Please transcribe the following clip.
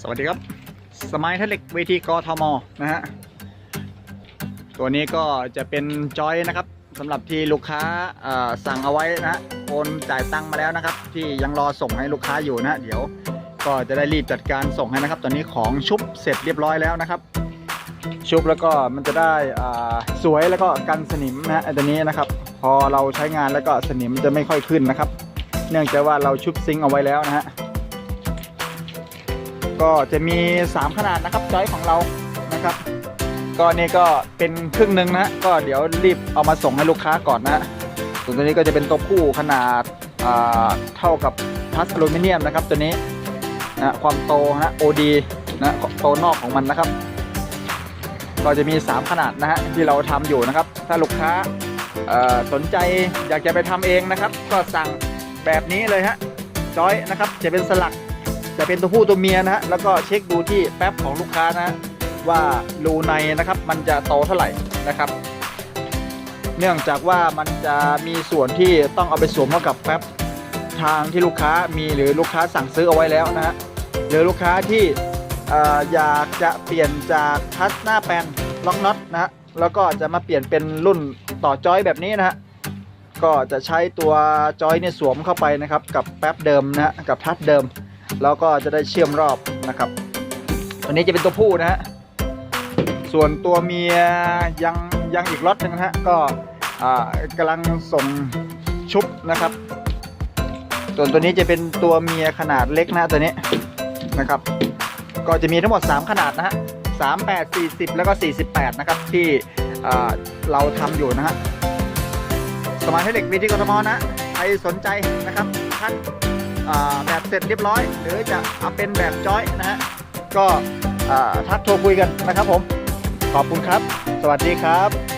สวัสดีครับ สมัยเทเล็กเวทีกทมนะฮะ ตัวนี้ก็จะเป็นจอยนะครับสำหรับที่ลูกค้าสั่งเอาไว้นะโอนจ่ายตังค์มาแล้วนะครับ ที่ยังรอส่งให้ลูกค้าอยู่นะ เดี๋ยวก็จะได้รีบจัดการส่งให้นะครับ ตอนนี้ของชุบเสร็จเรียบร้อยแล้วนะครับ ชุบแล้วก็มันจะได้สวยแล้วก็กันสนิมนะฮะตัวนี้นะครับ พอเราใช้งานแล้วก็สนิมมันจะไม่ค่อยขึ้นนะครับ เนื่องจากว่าเราชุบซิงค์เอาไว้แล้วนะฮะ ก็จะมี 3 ขนาดนะครับจอยของเรานะครับ ก็นี่ก็เป็นครึ่งหนึ่งนะก็เดี๋ยวรีบเอามาส่งให้ลูกค้าก่อนนะส่วนตัวนี้ก็จะเป็นตัวผู้ขนาดเท่ากับพัสอลูมิเนียมนะครับตัวนี้นะความโตฮะ OD นะโตนอกของมันนะครับ ก็จะมี 3 ขนาดนะฮะที่เราทำอยู่นะครับ ถ้าลูกค้าสนใจอยากจะไปทำเองนะครับ ก็สั่งแบบนี้เลยฮะจอยนะครับจะเป็นสลัก จะเป็นตัวผู้ตัวเมียนะฮะแล้วก็เช็คดูที่แป๊บของลูกค้านะว่ารูในนะครับมันจะโตเท่าไหร่นะครับ เนื่องจากว่ามันจะมีส่วนที่ต้องเอาไปสวมเข้ากับแป๊บทางที่ลูกค้ามีหรือลูกค้าสั่งซื้อเอาไว้แล้วนะฮะหรือลูกค้าที่เอ่ออยากจะเปลี่ยนจากทัชหน้าแปนล็อกน็อตนะฮะแล้วก็จะมาเปลี่ยนเป็นรุ่นต่อจอยแบบนี้นะฮะก็จะใช้ตัวจอยเนี่ยสวมเข้าไปนะครับกับแป๊บเดิมนะฮะกับทัชเดิม แล้วก็จะได้เชื่อมรอบนะครับตัวนี้จะเป็นตัวผู้นะฮะส่วนตัวเมียยังยังอีกล็อตหนึ่งนะฮะก็อ่ากำลังส่งชุบนะครับ ส่วนตัวนี้จะเป็นตัวเมียขนาดเล็กนะตัวนี้นะครับ ก็จะมีทั้งหมด 3 ขนาดนะฮะ38 40แล้วก็48นะครับที่อ่าเราทำอยู่นะฮะสมาร์ทเทควิธีกรทมนะใครสนใจนะครับท่าน แบบเสร็จเรียบร้อย หรือจะเอาเป็นแบบจอยนะฮะก็ทักโทรคุยกันนะครับผม ขอบคุณครับ สวัสดีครับ